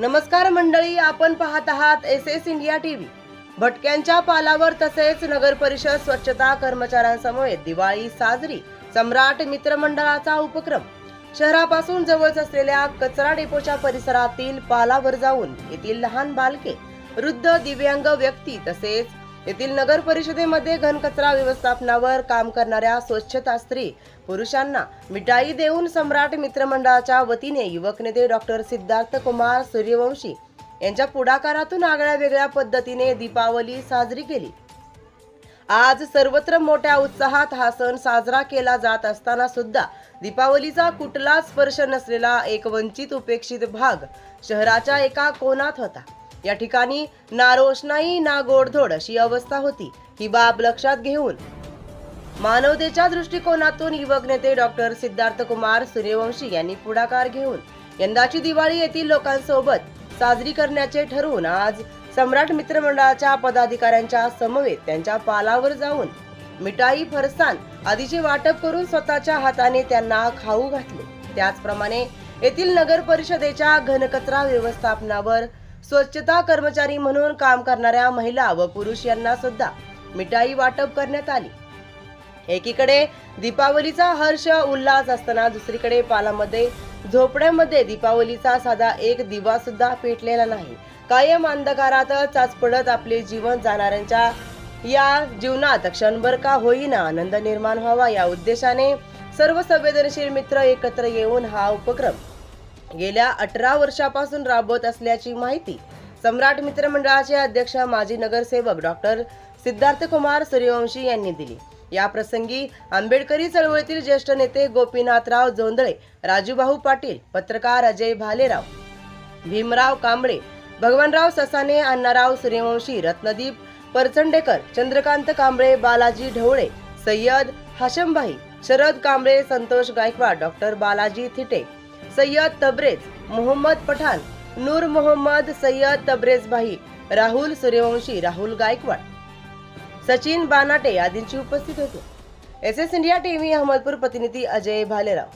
नमस्कार मंडळी आपण पाहत आहात एस एस इंडिया टीव्ही. भटक्यांच्या पालावर तसेच नगर परिषद स्वच्छता कर्मचाऱ्यांसमवेत दिवाळी साजरी सम्राट मित्रमंडळाचा उपक्रम. शहरापासून जवळच असलेल्या कचरा डेपोच्या परिसरातील पालावर जाऊन येथील लहान बालके वृद्ध दिव्यांग व्यक्ती तसेच येथील नगर परिषदेमध्ये घनकचरा व्यवस्थापनावर काम करणाऱ्या स्वच्छता स्त्री पुरुषांना मिठाई देऊन सम्राट मित्रमंडळाच्या वतीने युवक नेते डॉक्टर सिद्धार्थ कुमार सूर्यवंशी यांच्या पुढाकारातून आगळ्या वेगळ्या पद्धतीने दीपावली साजरी केली. आज सर्वत्र मोठ्या उत्साहात हा सण साजरा केला जात असताना सुद्धा दीपावलीचा कुठलाच स्पर्श नसलेला एक वंचित उपेक्षित भाग शहराच्या एका कोणात होता. या ठिकाणी ना रोषणाई ना गोडधोड अशी अवस्था होती. ही बाब लक्षात घेऊन मानवतेच्या दृष्टिकोनातून युवक नेते डॉक्टर सिद्धार्थ कुमार सूर्यवंशी यांनी पुढाकार घेऊन यंदाची दिवाळी येथील लोकांसोबत साजरी करण्याचे ठरवून आज सम्राट मित्रमंडळाच्या पदाधिकाऱ्यांच्या समवेत त्यांच्या पालावर जाऊन मिठाई फरसान आदीचे वाटप करून स्वतःच्या हाताने त्यांना खाऊ घातले. त्याचप्रमाणे येथील नगर परिषदेच्या घनकचरा व्यवस्थापनावर स्वच्छता कर्मचारी म्हणून काम करणाऱ्या महिला व पुरुष यांना सुद्धा मिठाई वाटप करण्यात आली. एकीकडे दीपावलीचा हर्ष उल्हास असताना दुसरीकडे पालामध्ये झोपड्यामध्ये दीपावलीचा साधा एक दिवा सुद्धा पेटलेला नाही. कायम अंधकारातच चाचपडत आपले जीवन जाणाऱ्यांच्या या जीवनात क्षणभर का होईना आनंद निर्माण व्हावा या उद्देशाने सर्व संवेदनशील मित्र एकत्र येऊन हा उपक्रम गेल्या अठरा वर्षापासून राबवत असल्याची माहिती सम्राट मित्रमंडळाचे अध्यक्ष माजी नगरसेवक डॉक्टर सिद्धार्थ कुमार सूर्यवंशी यांनी दिली. या प्रसंगी आंबेडकरी चळवळीतील ज्येष्ठ नेते गोपीनाथराव जोंधळे राजूभाऊ पाटील पत्रकार अजय भालेराव भीमराव कांबळे भगवानराव ससाने अण्णाराव सूर्यवंशी रत्नदीप परचंडेकर चंद्रकांत कांबळे बालाजी ढवळे सय्यद हाशमभाई शरद कांबळे संतोष गायकवाड डॉक्टर बालाजी थिटे सय्यद तब्रेज मोहम्मद पठाण नूर मोहम्मद सय्यद तब्रेज भाई राहुल सूर्यवंशी राहुल गायकवाड. सचिन बानाटे आदींची उपस्थित होते. S S India TV Ahmedpur प्रतिनिधी अजय भालेराव.